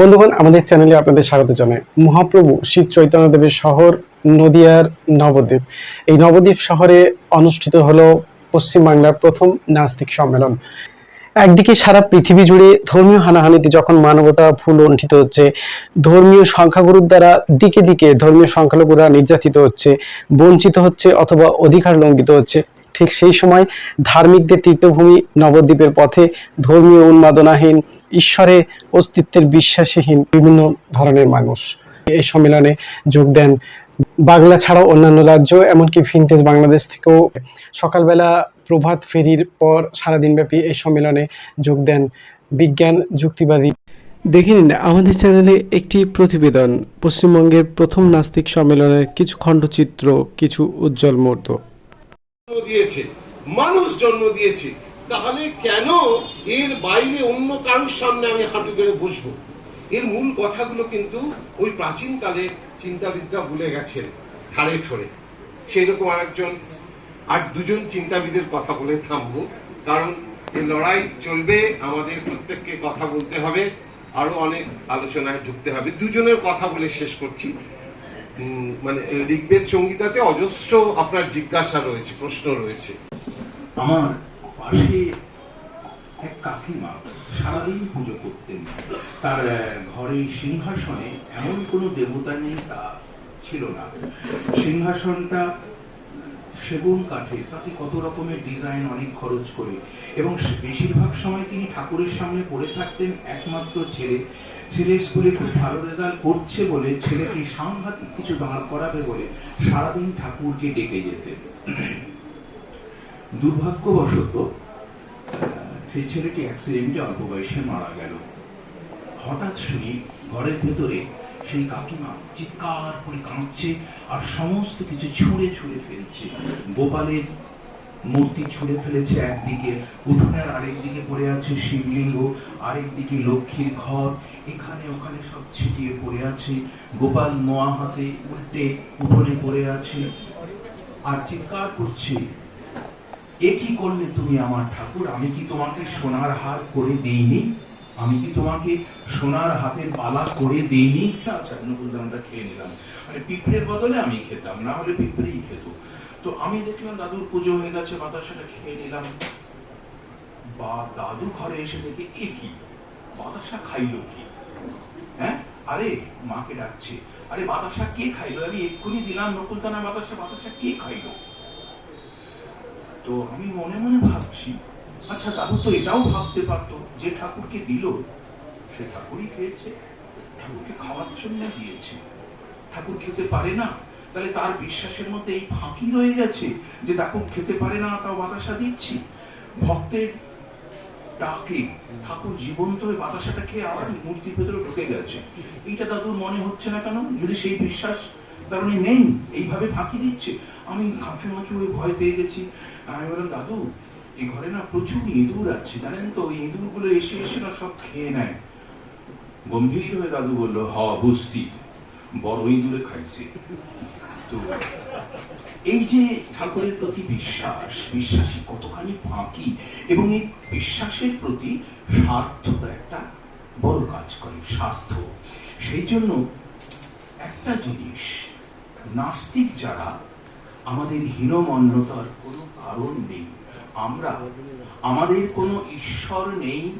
বন্ধুগণ, আমাদের চ্যানেলে আপনাদের স্বাগত জানাই। মহাপ্রভু শ্রী চৈতন্যদেবের শহর নদিয়ার নবদ্বীপ। এই নবদ্বীপ শহরে অনুষ্ঠিত হলো পশ্চিমবাংলার প্রথম নাস্তিক সম্মেলন। একদিকে সারা পৃথিবী জুড়ে ধর্মীয় হানাহানিতে যখন মানবতা ভুল লুণ্ঠিত হচ্ছে, ধর্মীয় সংখ্যাগুরুর দ্বারা দিকে দিকে ধর্মীয় সংখ্যালঘুরা নির্যাতিত হচ্ছে, বঞ্চিত হচ্ছে অথবা অধিকার লঙ্ঘিত হচ্ছে, ঠিক সেই সময় ধার্মিকদের তীর্থভূমি নবদ্বীপের পথে ধর্মীয় উন্মাদনাহীন ঈশ্বরে অস্তিত্বের বিশ্বাসীহীন বিভিন্ন ধরনের মানুষ। এই সম্মেলনে যোগ দেন বাংলা ছাড়াও অন্যান্য রাজ্য এমনকি ভিনতেজ বাংলাদেশ থেকেও। সকালবেলা প্রভাত ফেরির পর সারাদিনব্যাপী এই সম্মেলনে যোগ দেন বিজ্ঞান যুক্তিবাদী। দেখে নিন আমাদের চ্যানেলে একটি প্রতিবেদন। পশ্চিমবঙ্গের প্রথম নাস্তিক সম্মেলনের কিছু খণ্ডচিত্র কিছু উজ্জ্বল মুহূর্ত। দিয়েছে মানুষ জন্ম দিয়েছে। তাহলে কেন এর বাইরে অন্য কারোর সামনে আমি হাঁটু গেড়ে বসবো? এর মূল কথাগুলো কিন্তু ওই প্রাচীন কালে চিন্তাবিদরা ভুলে গেছেন ঠাড়ে ঠোরে। সেই রকম আরেকজন আর দুজন চিন্তাবিদের কথা বলে থামবো, কারণ এই লড়াই চলবে, আমাদের প্রত্যেককে কথা বলতে হবে, আরও অনেক আলোচনায় ঢুকতে হবে। দুজনের কথা বলে শেষ করছি। মানে ঋগ্বেদ সংগীতাতে অজস্র আপনার জিজ্ঞাসা রয়েছে, প্রশ্ন রয়েছে। আমার পাশে এক কাকিমা সারাদিন পুজো করতেন। তার ঘরে সিংহাসনে এমন কোনো দেবতা নেই তা ছিল না। সিংহাসনটা সেগুন কাঠে, তাতে কত রকমের ডিজাইন অনেক খরচ করে এবং বেশিরভাগ সময় তিনি ঠাকুরের সামনে পড়ে থাকতেন একমাত্র ছেলে। ছেলে স্কুলে খুব ভালো রেজাল্ট করছে বলে ছেলেকে সাংঘাতিক কিছু দাঁড় করাবে বলে সারাদিন ঠাকুরকে ডেকে যেতেন। দুর্ভাগ্যবশত, সেই ছেলেটি অ্যাক্সিডেন্টে অল্প বয়সে মারা গেল। হঠাৎ শুনি ঘরের ভেতরে সেই কাকিমা চিৎকার করে কাঁদছে আর সমস্ত কিছু ছুঁড়ে ছুঁড়ে ফেলছে। গোপালের মূর্তি ছুঁড়ে ফেলেছে একদিকে, উঠোনের আরেকদিকে পড়ে আছে শিবলিঙ্গ, আরেকদিকে লক্ষ্মীর ঘর, এখানে ওখানে সব ছিটিয়ে পড়ে আছে। গোপাল নোয়া হাতে উল্টে উঠোনে পড়ে আছে আর চিৎকার করছে এ কি করলে তুমি আমার ঠাকুর? আমি কি তোমাকে সোনার হার করে দেইনি? আমি কি তোমাকে সোনার হাতের বালা করে দেইনি? আচ্ছা নকুলদামটা খেয়ে নিলাম। মানে পিঁপড়ের বদলে আমি খেতাম, না হলে পিঁপড়েই খেত। তো আমি দেখলাম দাদুর পুজো হয়ে গেছে বাতাস বাতাসাটা খেয়ে নিলাম। বা, দাদু ঘরে এসে দেখে, এ কি? বাতাসা খাইলো কি? হ্যাঁ? আরে, মাকে ডাকছে। আরে বাতাসা কে খাইলো? আমি এক্ষুনি দিলাম নকুলদানা বাতাসা বাতাসা কে খাইলো? তো আমি মনে মনে ভাবছি আচ্ছা দাদু তো এটাও ভাবতে পারতো যে ঠাকুরকে দিল। সে ঠাকুরই খেয়েছে, ঠাকুরকে খাওয়ার জন্য দিয়েছে। ঠাকুর খেতে পারে না, তাহলে তার বিশ্বাসের মধ্যে এই ফাঁকি রয়ে গেছে যে ঠাকুর খেতে পারে না, তাও বাতাসা দিচ্ছি। ভক্তের ডাকে ঠাকুর জীবন্ত হয়ে বাতাসাটা খেয়ে আবার মূর্তির ভেতরে ঢুকে গেছে। এইটা দাদুর মনে হচ্ছে না কেন? যদি সেই বিশ্বাস তার মানে নেই, এইভাবে ফাঁকি দিচ্ছে। আমি কাঁচু মাচু হয়ে ভয় পেয়ে গেছি। আমি বললাম দাদু, এই ঘরে না প্রচুর ইঁদুর আছে। জানেন তো, ওই ইঁদুরগুলো এসে এসে না সব খেয়ে নেয়। গম্ভীর হয়ে দাদু বলল, হ, বুঝছি। বড় ইঁদুরে খাইছে। তো এই যে ঠাকুরের প্রতি বিশ্বাস, বিশ্বাসী কতখানি ফাঁকি, এবং এই বিশ্বাসের প্রতি স্বার্থতা একটা বড় কাজ করে স্বার্থ সেই জন্য একটা জিনিস, নাস্তিক যারা আমাদের হীনমন্যতার কোনো কারণ নেই। আমরা, আমাদের কোনো ঈশ্বর নেই।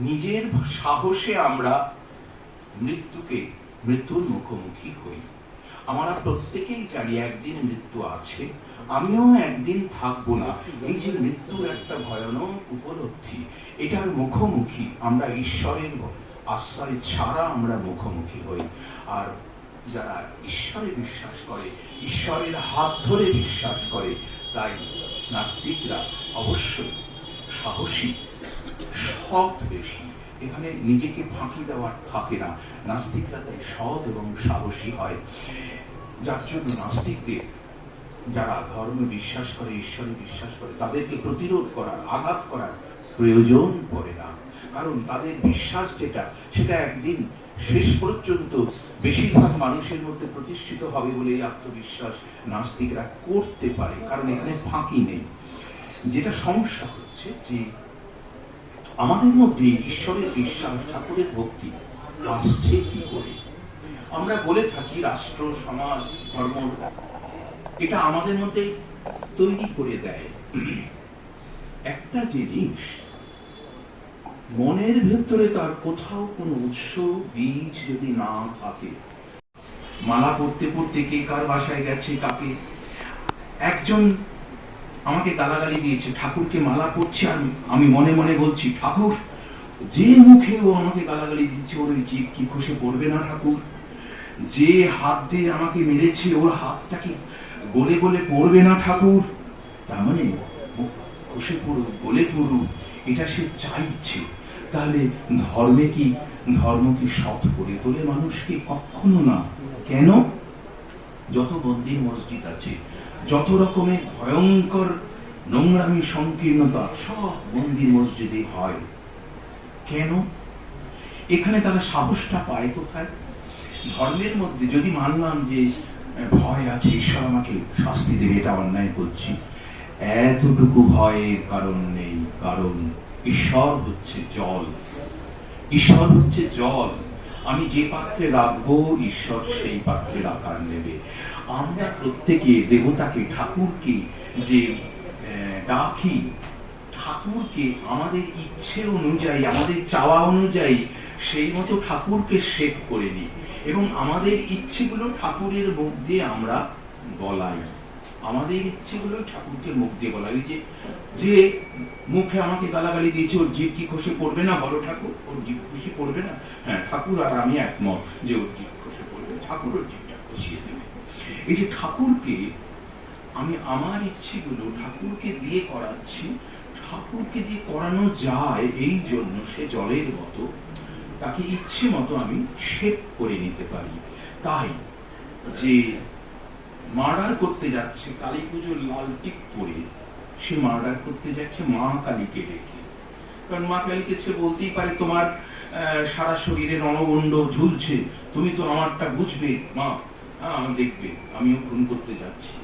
নিজের সাহসে আমরা মৃত্যুকে, মৃত্যুর মুখোমুখি হই। আমরা প্রত্যেকেই জানি একদিন মৃত্যু আছে। আমিও একদিন থাকব না। এই যে মৃত্যুর একটা ভয়ানক উপলব্ধি, এটার মুখোমুখি আমরা ঈশ্বরের আশ্রয় ছাড়া আমরা মুখোমুখি হই। আর যারা ঈশ্বরে বিশ্বাস করে, ঈশ্বরের হাত ধরে বিশ্বাস করে, তাই নাস্তিকরা অবশ্যই সাহসী, সৎ বেশি। এখানে নিজেকে ফাঁকি দেওয়ার থাকে না। নাস্তিকরা তাই সৎ এবং সাহসী হয়। যার জন্য নাস্তিকদের যারা ধর্মে বিশ্বাস করে, ঈশ্বরে বিশ্বাস করে, তাদেরকে প্রতিরোধ করার, আঘাত করার প্রয়োজন পড়ে না। কারণ তাদের বিশ্বাস যেটা, সেটা একদিন শেষ পর্যন্ত বেশিরভাগ মানুষের মধ্যে প্রতিষ্ঠিত হবে বলে এই আত্মবিশ্বাস নাস্তিকরা করতে পারে, কারণ এখানে ফাঁকি নেই। যেটা সমস্যা হচ্ছে যে আমাদের মধ্যে ঈশ্বরের বিশ্বাস, ঠাকুরের ভক্তি আসছে কি করে? আমরা বলে থাকি রাষ্ট্র, সমাজ, ধর্ম, এটা আমাদের মধ্যে তৈরি করে দেয়। একটা জিনিস মনের ভেতরে তার কোথাও কোনো উৎস, বীজ যদি না থাকে। মালা পড়তে পড়তে কে কার বাসায় গেছে কাকে? একজন আমাকে গালাগালি দিয়েছে, ঠাকুরকে মালা পড়ছে আর আমি মনে মনে বলছি, ঠাকুর, যে মুখে ও আমাকে গালাগালি দিচ্ছে ওর জিভ কি খসে পড়বে না ঠাকুর? যে হাত দিয়ে আমাকে মেরেছে, ওর হাতটা কি গলে গলে পড়বে না ঠাকুর? তার মানে খসে পড়ুক, গলে পড়ুক। এটা সে চাইছে। তাহলে ধর্মে কি, ধর্ম কি সৎ করে তোলে মানুষকে? কখনো না। কেন? যত মন্দির মসজিদ আছে, যত রকমের ভয়ঙ্কর নোংরামি, সংকীর্ণতা, সব মন্দির মসজিদে হয়। কেন? এখানে তারা সাহসটা পায় কোথায়? ধর্মের মধ্যে যদি মানলাম যে ভয় আছে, ঈশ্বর আমাকে শাস্তি দেবে, এটা অন্যায় করছি। এতটুকু ভয়ের কারণ নেই, কারণ ঈশ্বর হচ্ছে জল। ঈশ্বর হচ্ছে জল। আমি যে পাত্রে রাখব, ঈশ্বর সেই পাত্রের আকার নেবে। আমরা প্রত্যেকে দেবতাকে, ঠাকুরকে যে ডাকি, ঠাকুরকে আমাদের ইচ্ছে অনুযায়ী, আমাদের চাওয়া অনুযায়ী সেই মতো ঠাকুরকে শেখ করে নিই। এবং আমাদের ইচ্ছেগুলো ঠাকুরের মুখ দিয়ে আমরা বলাই। আমাদের ইচ্ছেগুলো ঠাকুরকে মুখ দিয়ে বলাই ওই যে যে মুখে আমাকে গালাগালি দিয়েছে, ওর জিভ কি খসে পড়বে না? বলো ঠাকুর, ওর জিভ খুশি পড়বে না? হ্যাঁ ঠাকুর আর আমি একমত যে ওর জিভ খসে পড়বে। ঠাকুর ওর জিভটা খুশিয়ে দেবে। এই যে ঠাকুরকে আমি আমার ইচ্ছেগুলো ঠাকুরকে দিয়ে করাচ্ছি, ঠাকুরকে দিয়ে করানো যায় এই জন্য সে জলের মতো, তাকে ইচ্ছে মতো আমি শেপ করে নিতে পারি। তাই যে মার্ডার করতে যাচ্ছে কালী পুজোর লাল টিক পরে সে মার্ডার করতে যাচ্ছে মা কালীকে ডেকে। কারণ মা কালীকে সে বলতেই পারে তোমার সারা শরীরে রণগণ্ড ঝুলছে তুমি তো আমারটা বুঝবে মা। হ্যাঁ, দেখবে আমিও খুন করতে যাচ্ছি।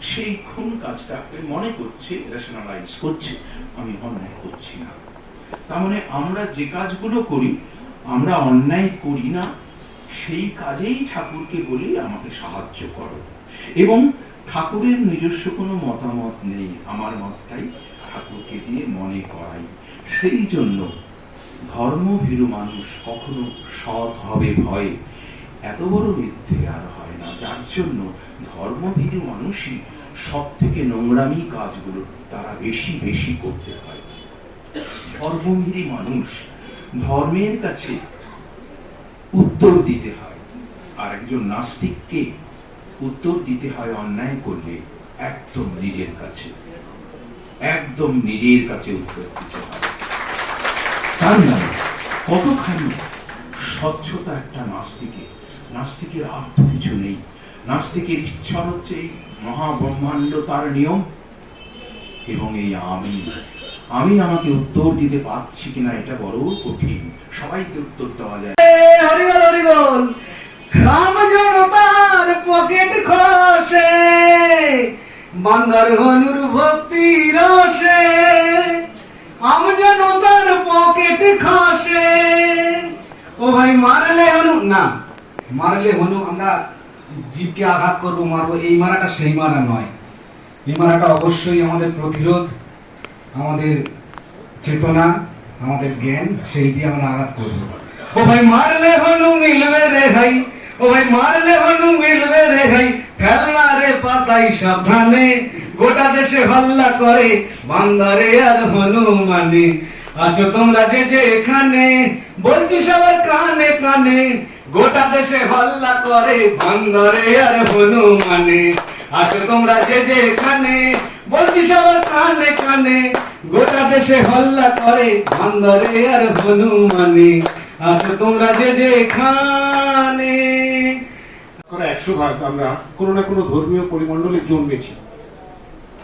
সেই খুন কাজটা মনে করছে রেশনালাইজ করছে আমি অন্যায় করছি না। তার মানে আমরা যে কাজগুলো করি আমরা অন্যায় করি না সেই কাজেই ঠাকুরকে বলি আমাকে সাহায্য করো। এবং ঠাকুরের নিজস্ব কোনো মতামত নেই। আমার মতটাই ঠাকুরকে দিয়ে মনে করাই। সেই জন্য ধর্মভীরু মানুষ কখনো সৎ হবে ভয়ে। এত বড় মিথ্যে আর হয় না। যার জন্য ধর্মভীরু মানুষই সব থেকে নোংরামি কাজগুলো তারা বেশি বেশি করতে হয়। ধর্মভীরী মানুষ ধর্মের কাছে উত্তর দিতে হয়। আর একজন নাস্তিককে উত্তর দিতে হয় অন্যায় করলে একদম নিজের কাছে। একদম নিজের কাছে উত্তর দিতে হয়। তার মানে কতখানি স্বচ্ছতা একটা নাস্তিকে? নাস্তিকের আর তো কিছু নেই। নাস্তিকের ইচ্ছা হচ্ছে এই মহাব্রহ্মাণ্ড তার নিয়ম। এবং এই আমি আমি আমাকে উত্তর দিতে পারছি কিনা এটা বড় কঠিন। সবাইকে উত্তর দেওয়া যায়। হরিবল হরিবল রাম জনতার পকেট খসে, বান্দর হনুর ভক্তি রসে। আম জনতার পকেট খসে। ও ভাই, মারলে হনু, না, মারলে হনু, আমরা জীবকে আঘাত করব, মারবো, এই মারাটা সেই মারা নয়। এই মারাটা অবশ্যই আমাদের প্রতিরোধ, আমাদের চেতনা, আমাদের জ্ঞান, সেই দিয়ে আমরা আঘাত করব। ও ভাই, মারলে হনু মিলবে রে ভাই ও ভাই মারলে হনু মিলবে রে ভাই ফেলনা রে পাতাই সাবধানে। গোটা দেশে হল্লা করে, বান্দারে আর হনুমানে। আছো তোমরা যে যে এখানে বলছি সবার কানে কানে। গোটা দেশে হল্লা করে, বান্দরে আর হনুমানে। আছো তোমরা যে যে এখানে বলছি সবার কানে কানে। গোটা দেশে হল্লা করে, বান্দরে আর হনুমানে। তোমরা যে একশো ভাগ আমরা কোনো না কোনো ধর্মীয় পরিমণ্ডলে জন্মেছি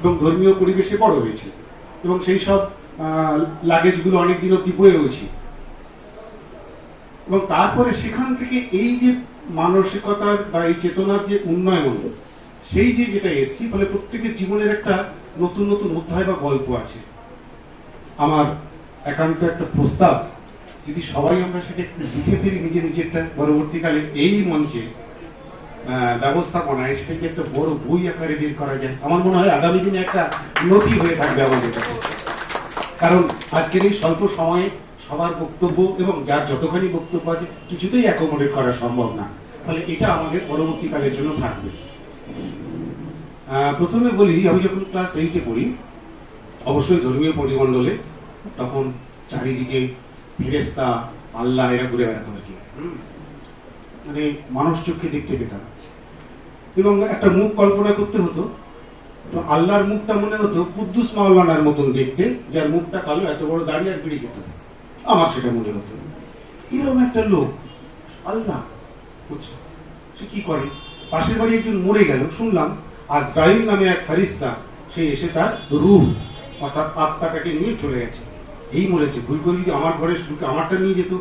এবং ধর্মীয় পরিবেশে বড় হয়েছি এবং সেই সব অব্দি বয়ে রয়েছি। এবং তারপরে সেখান থেকে এই যে মানসিকতার বা এই চেতনার যে উন্নয়ন, সেই যে যেটা এসছি, ফলে প্রত্যেকের জীবনের একটা নতুন নতুন অধ্যায় বা গল্প আছে। আমার একান্ত একটা প্রস্তাব যদি সবাই আমরা সেটা একটু লিখে ফেলি নিজে নিজেরটা পরবর্তীকালে, এই মঞ্চে ব্যবস্থাপনায় সেটাকে একটা বড় বই আকারে বের করা যায়। আমার মনে হয় আগামী দিনে একটা নথি হয়ে থাকবে আমাদের কাছে। কারণ আজকের এই স্বল্প সময়ে সবার বক্তব্য এবং যার যতখানি বক্তব্য আছে, কিছুতেই অ্যাকোমোডেট করা সম্ভব না। ফলে এটা আমাদের পরবর্তীকালের জন্য থাকবে। প্রথমে বলি, আমি যখন ক্লাস এইটে পড়ি, অবশ্যই ধর্মীয় পরিমণ্ডলে, তখন চারিদিকে ফেরেস্তা আল্লাহ এরা ঘুরে বেড়াতো আর কি মানে মানুষ চোখে দেখতে পেতাম। এবং একটা মুখ কল্পনা করতে হতো তো আল্লাহর মুখটা মনে হতো কুদ্দুস মাওলানার মতন দেখতে যার মুখটা কালো এত বড় দাঁড়িয়ে আর বিড়ি খেত আমার সেটা মনে হতো। এরকম একটা লোক আল্লাহ বুঝছ? সে কি করে? পাশের বাড়ি একজন মরে গেল শুনলাম আজরাইল নামে এক ফারিস্তা সে এসে তার রুহ অর্থাৎ আত্মাটাকে নিয়ে চলে গেছে। এই মরেছে, ভুল করে যদি আমার ঘরে ঢুকে আমারটা নিয়ে যেত?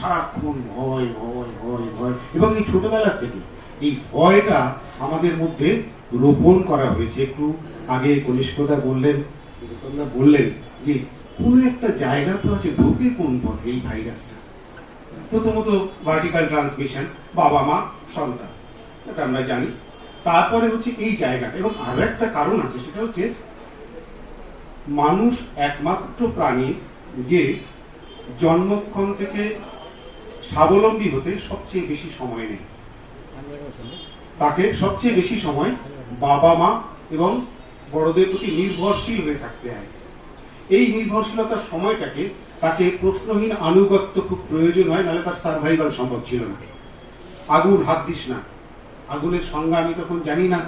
সারাক্ষণ ভয় ভয় ভয় ভয়। এবং এই ছোটবেলার থেকে এই ভয়টা আমাদের মধ্যে রোপণ করা হয়েছে। একটু আগে কনিষ্কদা বললেন বললেন যে, কোন একটা জায়গা তো আছে, ঢোকে কোন পথে এই ভাইরাসটা? প্রথমত ভার্টিক্যাল ট্রান্সমিশন বাবা, মা, সন্তান। এটা আমরা জানি। তারপরে হচ্ছে এই জায়গাটা। এবং আরও একটা কারণ আছে, সেটা হচ্ছে মানুষ একমাত্র প্রাণী যে জন্মক্ষণ থেকে স্বাবলম্বী হতে সবচেয়ে বেশি সময় নেই তাকে সবচেয়ে বেশি সময় বাবা মা এবং বড়দের প্রতি নির্ভরশীল হয়ে থাকতে হয়। এই নির্ভরশীলতার সময়টাকে তাকে প্রশ্নহীন আনুগত্য খুব প্রয়োজন হয়, নাহলে তার সার্ভাইভাল সম্ভব ছিল না। আগুন হাত দিস না। আগুনের সংজ্ঞা আমি তখন জানি না।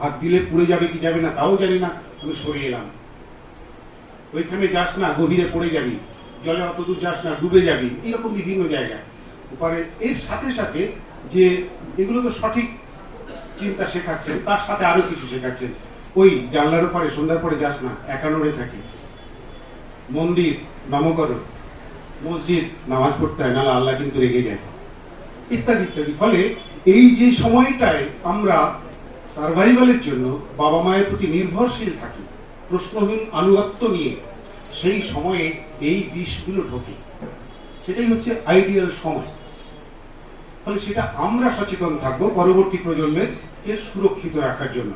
হাত দিলে পুড়ে যাবে কি যাবে না, তাও জানি না। আমি সরিয়ে এলাম। ওইখানে যাস না, গভীরে পড়ে যাবি, জলে অত দূর যাস না, ডুবে যাবি এরকম বিভিন্ন জায়গায় পরে এর সাথে সাথে যে এগুলো তো সঠিক চিন্তা শেখাচ্ছেন, তার সাথে আরও কিছু শেখাচ্ছেন। ওই জানলার পরে সন্ধ্যার পরে যাস না একানোরে থাকে। মন্দির নমকরণ মসজিদ, নামাজ পড়তে হয়, নাহলে আল্লাহ কিন্তু রেগে যায়। ইত্যাদি ইত্যাদি। ফলে এই যে সময়টায় আমরা সার্ভাইভালের জন্য বাবা মায়ের প্রতি নির্ভরশীল থাকি। প্রশ্নহীন আনুগত্য নিয়ে সেই সময়ে এই বিষগুলো ঢোকে। সেটাই হচ্ছে আইডিয়াল সময়। ফলে সেটা আমরা সচেতন থাকব পরবর্তী প্রজন্মের কে সুরক্ষিত রাখার জন্য।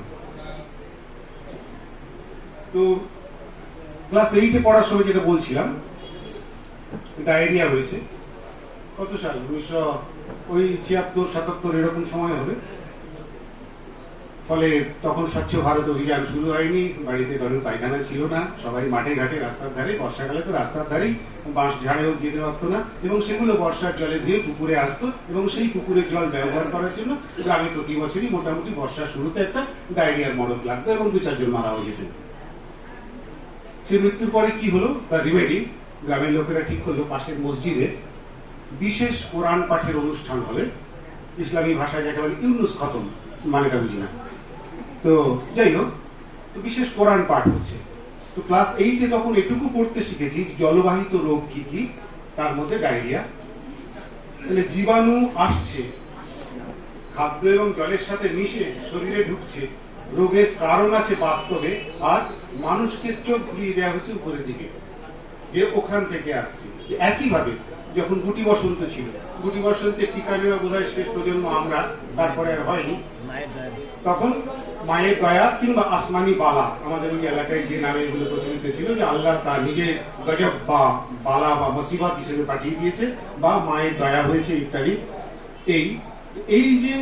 তো ক্লাস এইটে পড়ার সময় যেটা বলছিলাম ডায়রিয়া হয়েছে। কত সাল? উনিশশো, ওই ছিয়াত্তর, সাতাত্তর এরকম সময় হবে। ফলে তখন স্বচ্ছ ভারত অভিযান শুরু হয়নি। বাড়িতে কারোর পায়খানা ছিল না। সবাই মাঠে ঘাটে রাস্তার ধারে, বর্ষাকালে তো রাস্তার ধারেই বাঁশ ঝাড়েও যেতে পারতো না। এবং সেগুলো বর্ষার জলে দিয়ে পুকুরে আসতো এবং সেই পুকুরের জল ব্যবহার করার জন্য গ্রামে প্রতি বছরই মোটামুটি বর্ষার শুরুতে একটা ডায়রিয়ার মরক লাগতো এবং দু চারজন মারাও যেত সে মৃত্যুর পরে কি হলো? তার রিমেডি গ্রামের লোকেরা ঠিক করল পাশের মসজিদে বিশেষ কোরআন পাঠের অনুষ্ঠান হবে ইসলামী ভাষায় যাকে বলে ইউনুস খতম, মানেটা বুঝি না। তো যাই হোক তো বিশেষ কোরআন পাঠ হচ্ছে। তো ক্লাস এইটে তখন এটুকু পড়তে শিখেছি জলবাহিত রোগ কি কি, তার মধ্যে ডায়রিয়া তাহলে জীবাণু আসছে, খাদ্য এবং জলের সাথে মিশে শরীরে ঢুকছে, রোগের কারণ আছে বাস্তবে, আর মানুষকে চোখ ঘুরিয়ে দেওয়া হচ্ছে উপরের দিকে, যে ওখান থেকে আসছে। একইভাবে যখন গুটি বসন্ত ছিল। গুটি বসন্তে টিকা নেওয়া বোধহয় শেষ প্রজন্ম আমরা, তারপরে আর হয়নি। তখন মায়ের দয়া কিংবা আসমানি বালা, আমাদের ওই এলাকায় যে নামে এগুলো প্রচলিত ছিল যে আল্লাহ তার নিজের গজব বা বালা বা মুসিবত হিসেবে পাঠিয়ে দিয়েছে বা মায়ের দয়া হয়েছে ইত্যাদি। এই এই যে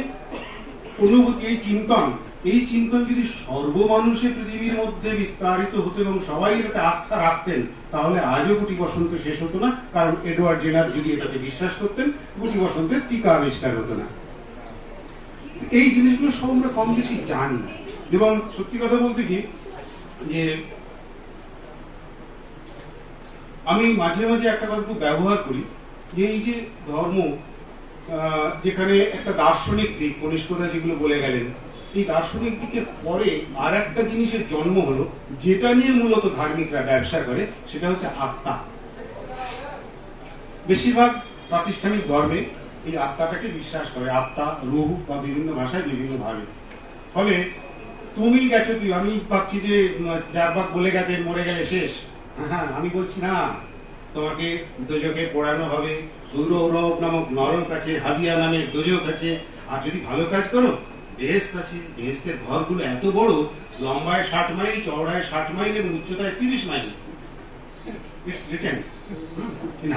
অনুভূতি, এই চিন্তন এই চিন্তন যদি সর্বমানুষে পৃথিবীর মধ্যে বিস্তারিত হতো এবং সবাই এটাতে আস্থা রাখতেন, তাহলে আজও গুটি বসন্ত শেষ হতো না। কারণ এডওয়ার্ড জেনার যদি এটাতে বিশ্বাস করতেন গুটি বসন্তের টিকা আবিষ্কার হতো না। এই জিনিসগুলো সব আমরা কম বেশি জানি। এবং সত্যি কথা বলতে কি, যে আমি মাঝে মাঝে একটা কথা ব্যবহার করি, যে এই যে ধর্ম যেখানে একটা দার্শনিক দিক কনিষ্করা যেগুলো বলে গেলেন এই দার্শনিক দিকের পরে আর একটা জিনিসের জন্ম হলো, যেটা নিয়ে মূলত ধার্মিকরা ব্যবসা করে, সেটা হচ্ছে আত্মা। বেশিরভাগ প্রাতিষ্ঠানিক ধর্মে এই আত্মাটাকে বিশ্বাস করে। আত্মা, রুহ বা বিভিন্ন ভাষায় বিভিন্ন ভাবে। ফলে তুমি গেছো, তুই, আমি ভাবছি যে যার বাপ বলে গেছে, মরে গেলে শেষ। হ্যাঁ আমি বলছি না। তোমাকে দোজকে পড়ানো হবে। সৌরভ নামক নরক আছে, হাবিয়া নামে দোজক আছে। আর যদি ভালো কাজ করো বেহেস্তের ঘরগুলো এত বড়, লম্বায় ষাট মাইল, চওড়ায় ষাট মাইল এবং উচ্চতায় তিরিশ মাইল।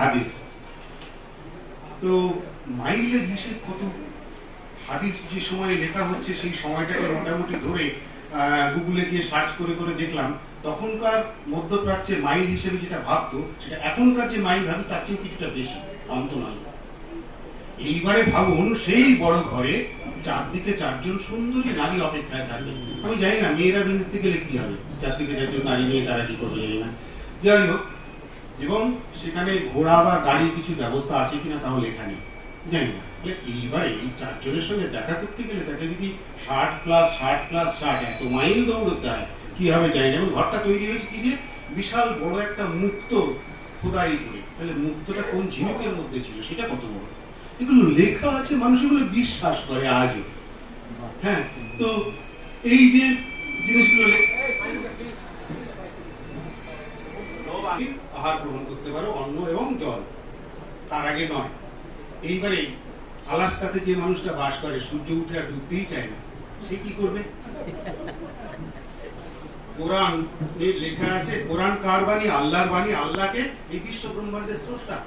হাদিস তো মাইলের হিসেব কত হাদিস যে সময়ে লেখা হচ্ছে, সেই সময়টাকে মোটামুটি ধরে গুগলে গিয়ে সার্চ করে করে দেখলাম। তখনকার মধ্যপ্রাচ্যে মাইল হিসেবে যেটা ভাবতো, সেটা এখনকার যে মাইল ভাবি তার চেয়ে কিছুটা বেশি, অন্ত নয়। এইবারে ভাবুন, সেই বড় ঘরে চারদিকে চারজন সুন্দরী নারী অপেক্ষায় থাকে আমি জানি না, মেয়েরা ভেনিসতে গেলে কি হবে? চারদিকে চারজন নারী নিয়ে তারা কি করবে জানি না। যাই হোক, এবং সেখানে ঘোড়া বা গাড়ি কিছু ব্যবস্থা আছে কিনা তাও লেখা নেই। জানি না। তাহলে এইবারে এই চারজনের সঙ্গে দেখা করতে গেলে তাকে যদি ষাট প্লাস ষাট প্লাস ষাট, এত মাইল দৌড়তে হয়। কি হবে জানি না। এবং ঘরটা তৈরি হয়েছে কি দিয়ে বিশাল বড় একটা মুক্ত খোদাই করে। তাহলে মুক্তটা কোন ঝিনুকের মধ্যে ছিল? সেটা কত বড়? এগুলো লেখা আছে মানুষ এগুলো বিশ্বাস করে আজও। হ্যাঁ তো এই যে জিনিসগুলো আহার গ্রহণ করতে পারো, অন্ন এবং জল। তার আগে নয়। এইবারে আলাস্কাতে যে মানুষটা বাস করে, সূর্য উঠে আর ডুবতেই চায় না, সে কি করবে? কোরআন লেখা আছে, কোরআন কার বাণী? আল্লাহর বাণী। আল্লাহকে এই বিশ্ব ব্রহ্মাণ্ডের স্রষ্টা।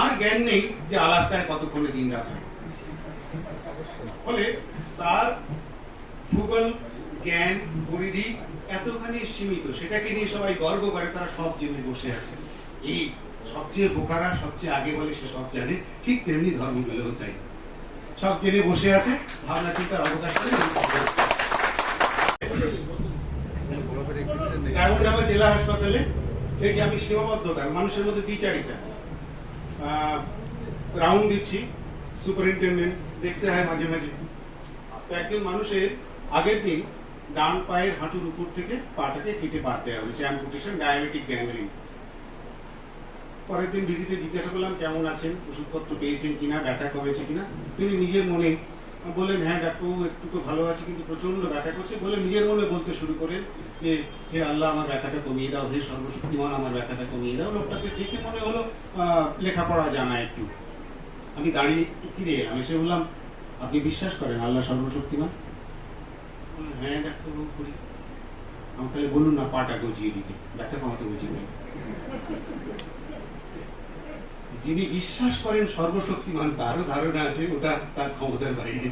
আর জ্ঞান নেই যে আলাস্কায় কতক্ষণে দিন রাত হয়। ফলে তার ভূগোল জ্ঞান পরিধি এতখানি সীমিত সেটাকে নিয়ে সবাই গর্ব করে তারা সব জেনে বসে আছে। এই সবচেয়ে বোকারা সবচেয়ে আগে বলে সে সব জানে ঠিক তেমনি ধর্মগুলো তাই। সব জেনে বসে আছে ভাবনা চিন্তার অবকাশ জেলা হাসপাতালে এই যে আমি সীমাবদ্ধতা মানুষের মধ্যে বিচারিতা রাউন্ড দিচ্ছি। সুপারিনটেন্ডেন্ট দেখতে হয় মাঝে মাঝে। তো একজন মানুষের আগের দিন ডান পায়ের হাঁটুর উপর থেকে পাটাকে কেটে বাদ দেওয়া হয়েছে। অ্যাম্পুটেশন ডায়াবেটিক গ্যাংগ্রিন পরের দিন ভিজিটে জিজ্ঞাসা করলাম, কেমন আছেন? ওষুধপত্র পেয়েছেন কিনা? ব্যথা কমেছে কিনা? তিনি নিজের মনে বললেন হ্যাঁ ডাক্তারবাবু, একটু তো ভালো আছে, কিন্তু প্রচণ্ড ব্যথা করছে। বলে নিজের মনে বলতে শুরু করেন যে, হে আল্লাহ, আমার ব্যথাটা কমিয়ে দাও, হে সর্বশক্তিমান, আমার ব্যথাটা কমিয়ে দাও। লোকটাকে দেখে মনে হলো লেখাপড়া জানা একটু। আমি দাঁড়িয়ে একটু ফিরে এলাম, এসে বললাম, আপনি বিশ্বাস করেন আল্লাহ সর্বশক্তিমান? হ্যাঁ ডাক্তারবাবু, করি। আমি তাহলে বলুন না, পাটা গজিয়ে দিতে, ব্যথা কমাতে ভাই যিনি বিশ্বাস করেন সর্বশক্তিমান, তারও ধারণা আছে, ওটা তার ক্ষমতার বাইরে।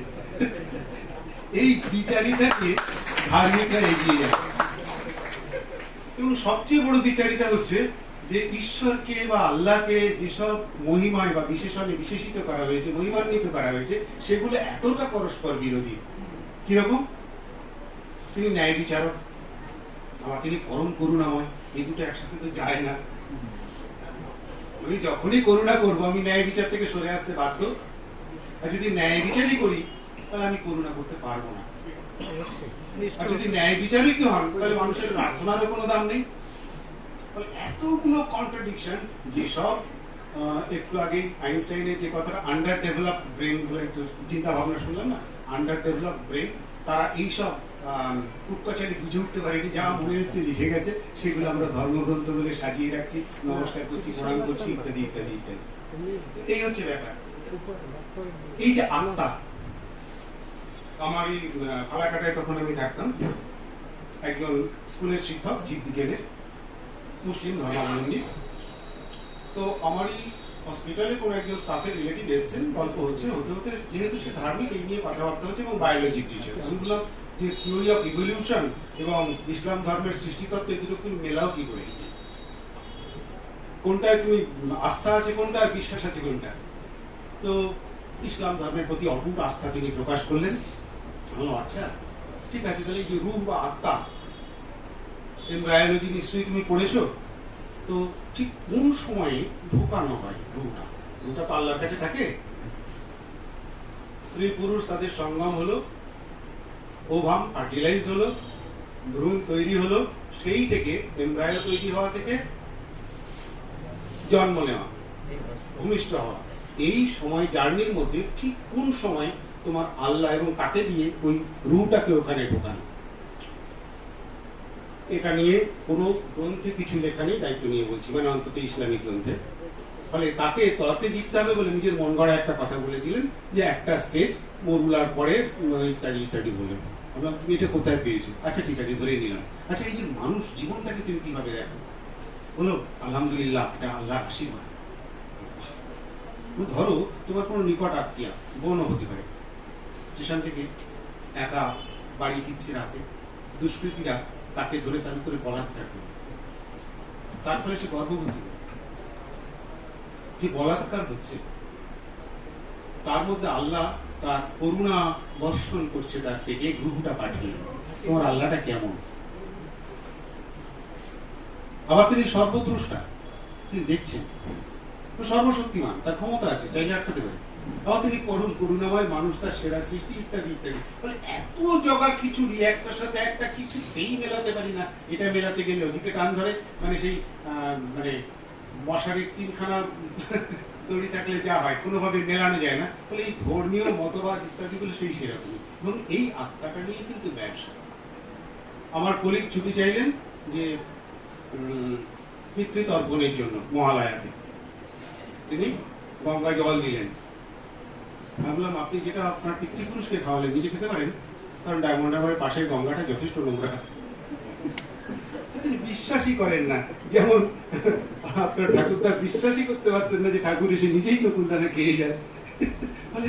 এই বিচারিতাকে ধার্মিকরা এগিয়ে যায়। এবং সবচেয়ে বড় বিচারিতা হচ্ছে যে ঈশ্বরকে বা আল্লাহকে যেসব মহিমায় বা বিশেষণে বিশেষিত করা হয়েছে, মহিমান্বিত করা হয়েছে, সেগুলো এতটা পরস্পর বিরোধী। কীরকম? তিনি ন্যায় বিচারক। আবার তিনি পরম করুণাময়। এই দুটো একসাথে তো যায় না। আমি যখনই করুণা করব আমি ন্যায় বিচার থেকে সরে আসতে বাধ্য। আর যদি ন্যায় বিচারই করি তাহলে আমি করুণা করতে পারব না। আর যদি ন্যায় বিচারই কি হন তাহলে মানুষের প্রার্থনারও কোনো দাম নেই। তাহলে এতগুলো কন্ট্রাডিকশন যেসব একটু আগে আইনস্টাইনের যে কথাটা আন্ডার ডেভেলপ ব্রেন বলে একটু চিন্তা ভাবনা শুনলাম না? আন্ডার ডেভেলপ ব্রেন তারা এইসব কুটকাচারি বুঝে উঠতে পারেনি, যা মনে এসছে লিখে গেছে, সেগুলো আমরা ধর্মগ্রন্থ বলে সাজিয়ে রাখছি, নমস্কার করছি, প্রণাম করছি, ইত্যাদি ইত্যাদি ইত্যাদি। এই হচ্ছে ব্যাপার। এই যে আত্মা আমার এই ফালাকাটায় তখন আমি থাকতাম, একজন স্কুলের শিক্ষক জীববিজ্ঞানের মুসলিম ধর্মাবলম্বী। তো আমারই হসপিটালে কোনো একজন স্টাফের রিলেটিভ এসেছেন, গল্প হচ্ছে হতে হতে যেহেতু সে ধার্মিক, এই নিয়ে কথাবার্তা হচ্ছে এবং বায়োলজিক টিচার আমি বললাম যে থিওরি অফ ইভলিউশন এবং ইসলাম ধর্মের সৃষ্টিতত্ত্ব এই দুটো মেলাও কি করে? কোনটায় তুমি আস্থা আছে কোনটা আর বিশ্বাস আছে কোনটা তো ইসলাম ধর্মের প্রতি অটুট আস্থা তিনি প্রকাশ করলেন। আচ্ছা ঠিক আছে, তাহলে যে রূপ বা আত্মা, এমব্রায়োলজি নিশ্চয়ই তুমি পড়েছো? তো ঠিক কোন সময়ে ঢোকানো হয় রুটা রুটা তো আল্লাহর কাছে থাকে? স্ত্রী পুরুষ তাদের সঙ্গম হলো, ওভাম ফার্টিলাইজ হলো ভ্রূণ তৈরি হলো, সেই থেকে এমব্রায়ো তৈরি হওয়া থেকে জন্ম নেওয়া, ভূমিষ্ঠ হওয়া। এই সময় জার্নির মধ্যে ঠিক কোন সময় তোমার আল্লাহ এবং কাকে দিয়ে ওই রুটাকে ওখানে ঢোকানো? এটা নিয়ে কোনো গ্রন্থে কিছু লেখা নেই, দায়িত্ব নিয়ে বলছি মানে অন্তত ইসলামিক গ্রন্থে। ফলে তাকে তর্কে জিততে হবে বলে নিজের মন গড়া একটা কথা বলে দিলেন, যে একটা স্টেজ মরুলার পরে ইত্যাদি ইত্যাদি আমরা তুমি এটা কোথায় পেয়েছ? আচ্ছা ঠিক আছে ধরে নিলাম। আচ্ছা এই যে মানুষ জীবনটাকে তুমি কীভাবে দেখো? বলো, আলহামদুলিল্লাহ, এটা আল্লাহর আশীর্বাদ। ধরো, তোমার কোনো নিকট আত্মীয়, বোনও হতে পারে। স্টেশন থেকে একা বাড়ি ফিরছে রাতে, দুষ্কৃতীরা তাকে ধরে তার করে বলাৎকার করে তার ফলে সে গর্ভবতী। যে বলাৎকার হচ্ছে, তার মধ্যে আল্লাহ তার করুণা বর্ষণ করছে তার থেকে গ্রহটা পাঠিয়ে তোমার আল্লাহটা কেমন? আবার তিনি সর্বদ্রষ্টা তিনি দেখছেন। সর্বশক্তিমান, তার ক্ষমতা আছে, চাইলে আটকাতে পারে। আবার তিনি করুণ, করুণাময় মানুষ, তার সেরা সৃষ্টি ইত্যাদি ইত্যাদি। এত জগা একটার সাথে একটা মেলাতে পারি না। এটা মেলাতে গেলে ওদিকে টান ধরে মানে সেই মানে মশারির তিনখানা দড়ি থাকলে যা হয়, কোনোভাবে মেলানো যায় না। ফলে এই ধর্মীয় মতবাদ ইত্যাদিগুলো সেই সেরকম। এবং এই আত্মাটা নিয়ে কিন্তু ব্যবসা। আমার কলিগ ছুটি চাইলেন যে পিতৃতর্পণের জন্য মহালয়াতে। তিনি গঙ্গা জল দিলেন। ভাবলাম আপনি যেটা আপনার পিতৃপুরুষকে খাওয়ালেন নিজে খেতে পারেন, কারণ ডায়মন্ড হারবারের পাশের গঙ্গাটা যথেষ্ট নোংরা। তিনি বিশ্বাসই করেন না। যেমন আপনার ঠাকুরদা বিশ্বাসই করতে পারতেন না যে ঠাকুর এসে নিজেই নকুলদানা খেয়ে যায়। মানে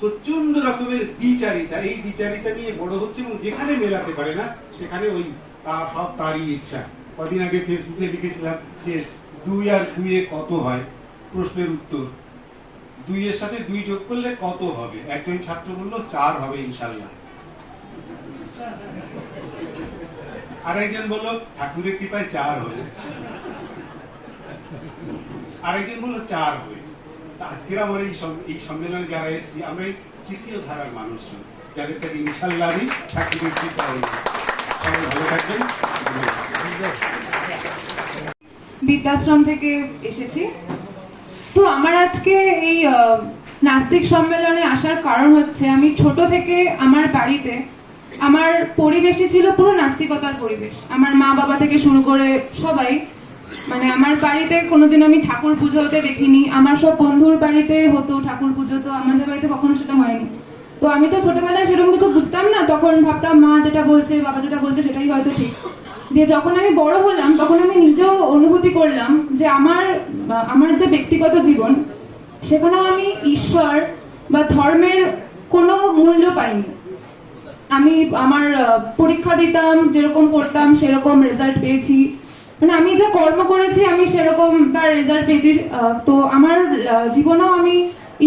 প্রচণ্ড রকমের দ্বিচারিতা। এই দ্বিচারিতা নিয়ে বড় হচ্ছে এবং যেখানে মেলাতে পারে না, সেখানে ওই তা- সব তারই ইচ্ছা। কদিন আগে ফেসবুকে লিখেছিলাম যে দুই আর দুইয়ে কত হয়? প্রশ্নের উত্তর। দুইয়ের সাথে দুই যোগ করলে কত হবে? একজন ছাত্র বলল চার হবে ইনশাল্লাহ। আরেকজন বলল, ঠাকুরের কৃপায় চার হবে। আরেকজন বলল, চার হবে। আজকের আমার এই সম- এই সম্মেলনে যারা এসেছি, আমরা এই তৃতীয় ধারার মানুষজন যাদের কাছে ইনশাল্লাহ আমি ঠাকুরের কৃপা হইব সবাই ভালো থাকবেন। বৃদ্ধাশ্রম থেকে এসেছি। তো আমার আজকে এই নাস্তিক সম্মেলনে আসার কারণ হচ্ছে আমি ছোট থেকে আমার বাড়িতে আমার পরিবেশই ছিল পুরো নাস্তিকতার পরিবেশ। আমার মা বাবা থেকে শুরু করে সবাই মানে আমার বাড়িতে কোনোদিন আমি ঠাকুর পুজো হতে দেখিনি, আমার সব বন্ধুর বাড়িতে হতো ঠাকুর পুজো, তো আমাদের বাড়িতে কখনো সেটা হয়নি। তো আমি তো ছোটবেলায় সেরকম কিছু বুঝতাম না, তখন ভাবতাম মা যেটা বলছে, বাবা যেটা বলছে সেটাই হয়তো ঠিক। দিয়ে যখন আমি বড় হলাম, তখন আমি নিজেও অনুভূতি করলাম যে আমার আমার যে ব্যক্তিগত জীবন, সেখানেও আমি ঈশ্বর বা ধর্মের কোনো মূল্য পাইনি। আমি আমার পরীক্ষা দিতাম, যেরকম পড়তাম সেরকম রেজাল্ট পেয়েছি। মানে আমি যে কর্ম করেছি, আমি সেরকম তার রেজাল্ট পেয়েছি। তো আমার জীবনেও আমি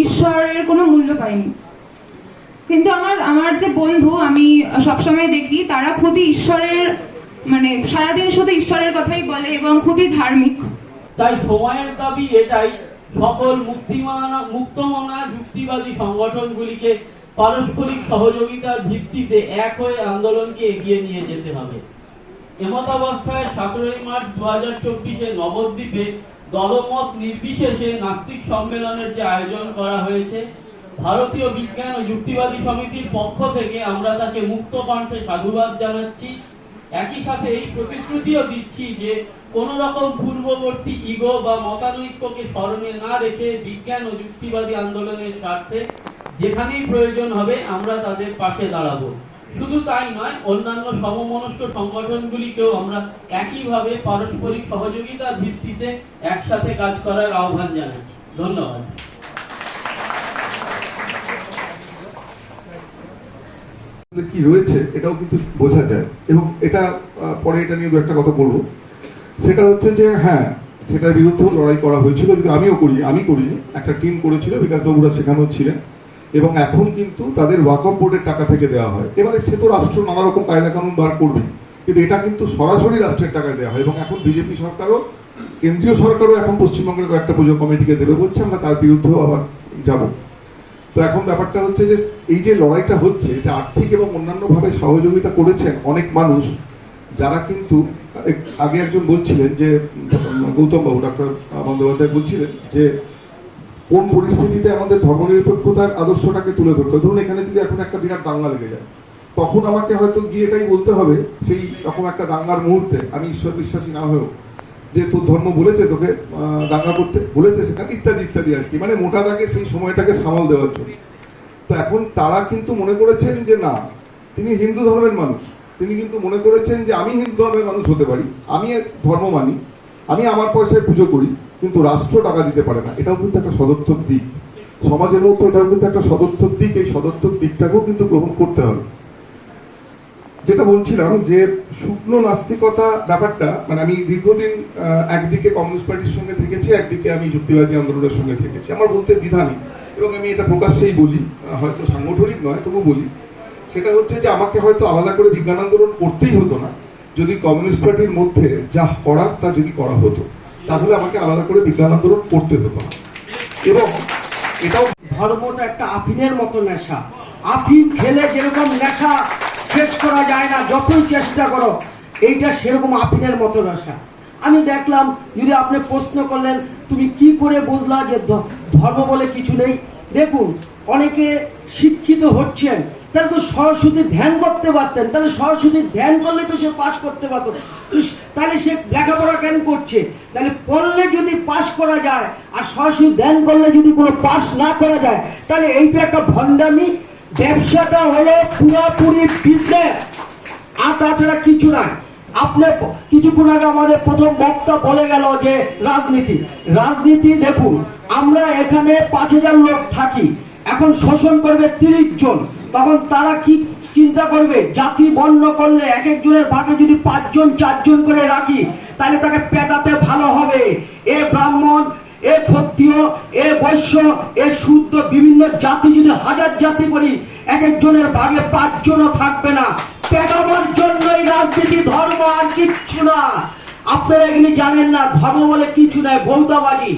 ঈশ্বরের কোনো মূল্য পাইনি। কিন্তু আমার আমার যে বন্ধু আমি সবসময় দেখি, তারা খুবই ঈশ্বরের মানে সারাদিন শুধু ঈশ্বরের কথাই বলে এবং খুবই ধার্মিক। তাই সময়ের দাবি এটাই, সকল মুক্তিমানা, মুক্তমনা যুক্তিবাদী সংগঠনগুলিকে পারস্পরিক সহযোগিতার ভিত্তিতে এক হয়ে আন্দোলনকে এগিয়ে নিয়ে যেতে হবে। এমতাবস্থায় সতেরোই মার্চ দু হাজার চব্বিশে নবদ্বীপে দলমত নির্বিশেষে নাস্তিক সম্মেলনের যে আয়োজন করা হয়েছে, ভারতীয় বিজ্ঞান ও যুক্তিবাদী সমিতির পক্ষ থেকে আমরা তাকে মুক্ত কণ্ঠে সাধুবাদ জানাচ্ছি। একই সাথে এই প্রতিশ্রুতিও দিচ্ছি যে কোন রকম পূর্ববর্তী ইগো বা মতানৈক্যকে স্মরণে না রেখে বিজ্ঞান ও যুক্তিবাদী আন্দোলনের স্বার্থে যেখানেই প্রয়োজন হবে আমরা তাদের পাশে দাঁড়াবো। শুধু তাই নয়, অন্যান্য সমমনস্ক সংগঠনগুলিকেও আমরা একইভাবে পারস্পরিক সহযোগিতার ভিত্তিতে একসাথে কাজ করার আহ্বান জানাচ্ছি। ধন্যবাদ। কি রয়েছে, এটাও কিন্তু বোঝা যায়। এবং এটা পরে এটা নিয়ে দু একটা কথা বলব। সেটা হচ্ছে যে হ্যাঁ সেটার বিরুদ্ধেও লড়াই করা হয়েছিল, কিন্তু আমিও করি আমি করিনি। একটা টিম করেছিল, বিকাশ বাবুরা সেখানেও ছিলেন। এবং এখন কিন্তু তাদের ওয়াকফ বোর্ডের টাকা থেকে দেওয়া হয়। এবারে সে তো রাষ্ট্র নানা রকম কায়দা কানুন বার করবে, কিন্তু এটা কিন্তু সরাসরি রাষ্ট্রের টাকায় দেওয়া হয়। এবং এখন বিজেপি সরকারও, কেন্দ্রীয় সরকারও এখন পশ্চিমবঙ্গের কয়েকটা পুজো কমিটিকে দেবে বলছে, আমরা তার বিরুদ্ধেও আবার যাব। তো এখন ব্যাপারটা হচ্ছে যে, এই যে লড়াইটা হচ্ছে, এটা আর্থিক এবং অন্যান্য ভাবে সহযোগিতা করেছেন অনেক মানুষ, যারা কিন্তু, আগে একজন বলছিলেন যে গৌতম বাবু ডক্টর বন্দ্যোপাধ্যায় বলছিলেন যে, কোন পরিস্থিতিতে আমাদের ধর্মনিরপেক্ষতার আদর্শটাকে তুলে ধরতে ধরুন এখানে যদি এখন একটা বিরাট দাঙ্গা লেগে যায়, তখন আমাকে হয়তো গিয়ে এটাই বলতে হবে, সেই রকম একটা দাঙ্গার মুহূর্তে, আমি ঈশ্বর বিশ্বাসী না হয়েও যে তোর ধর্ম বলেছে তোকে দাঙ্গা করতে, বলেছে সেখানে ইত্যাদি ইত্যাদি আর কি। মানে মোটা দাগে সেই সময়টাকে সামাল দেওয়ার জন্য। তো এখন তারা কিন্তু মনে করেছেন যে না, তিনি হিন্দু ধর্মের মানুষ। তিনি কিন্তু মনে করেছেন যে আমি হিন্দু ধর্মের মানুষ হতে পারি, আমি ধর্ম মানি, আমি আমার পয়সায় পুজো করি, কিন্তু রাষ্ট্র টাকা দিতে পারে না। এটাও কিন্তু একটা সদর্থক দিক। সমাজের মধ্যে এটাও কিন্তু একটা সদর্থক দিক। এই সদর্থক দিকটাকেও কিন্তু গ্রহণ করতে হবে। যেটা বলছিলাম যে শুকনো নাস্তিকতা ব্যাপারটা মানে আমি দীর্ঘদিন একদিকে কমিউনিস্ট পার্টির সঙ্গে থেকেছি, একদিকে আমি যুক্তিবাদী আন্দোলনের সঙ্গে থেকেছি। আমার বলতে দ্বিধা নেই। এবং আমি এটা প্রকাশ্যেই বলি হয়তো সাংগঠনিক নয়, তবু বলি। সেটা হচ্ছে যে আমাকে হয়তো আলাদা করে বিজ্ঞান আন্দোলন করতেই হতো না। যদি কমিউনিস্ট পার্টির মধ্যে যা করার, তা যদি করা হতো, তাহলে আমাকে আলাদা করে বিজ্ঞান আন্দোলন করতে হতো না। এবং এটাও ধর্মটা একটা আফিনের মতো নেশা। আফিন খেলে যেরকম নেশা শেষ করা যায় না, যতই চেষ্টা করো। এইটা সেরকম আফিনের মতো নেশা। আমি দেখলাম, যদি আপনি প্রশ্ন করলেন, তুমি কি করে বুঝলা যে ধর্ম বলে কিছু নেই? দেখুন, অনেকে শিক্ষিত হচ্ছেন তাহলে তো সরস্বতী ধ্যান করতে পারতেন, তাহলে সরস্বতী ধ্যান করলে তো সে পাশ করতে পারতো। তাহলে সে লেখাপড়া কেন করছে? তাহলে পড়লে যদি পাশ করা যায়, আর সরস্বতী ধ্যান করলে যদি কোনো পাশ না করা যায়, তাহলে এইটা একটা ভণ্ডামি। ব্যবসাটা হলো পুরোপুরি বিজনেস আর তাছাড়া কিছু নাই আপনি কিছুক্ষণ আগে আমাদের প্রথম বক্তা বলে গেল যে রাজনীতি। রাজনীতি দেখুন, আমরা এখানে পাঁচ হাজার লোক থাকি। এখন শোষণ করবে তিরিশ জন। তখন তারা কি চিন্তা করবে? জাতি বর্ণ করলে এক একজনের ভাগে যদি পাঁচজন, চারজন করে রাখি, তাহলে তাকে পেটাতে ভালো হবে। এ ব্রাহ্মণ এ ক্ষত্রিয় এ বৈশ্য, এ শুদ্ধ বিভিন্ন জাতি যদি হাজার জাতি করি, এক একজনের ভাগে পাঁচজনও থাকবে না। পেটাবার জন্যই রাজনীতি, ধর্ম আর কিচ্ছু না? আপনারা এগুলি জানেন না, ধর্ম বলে কিছু নয় বৌদাবাজি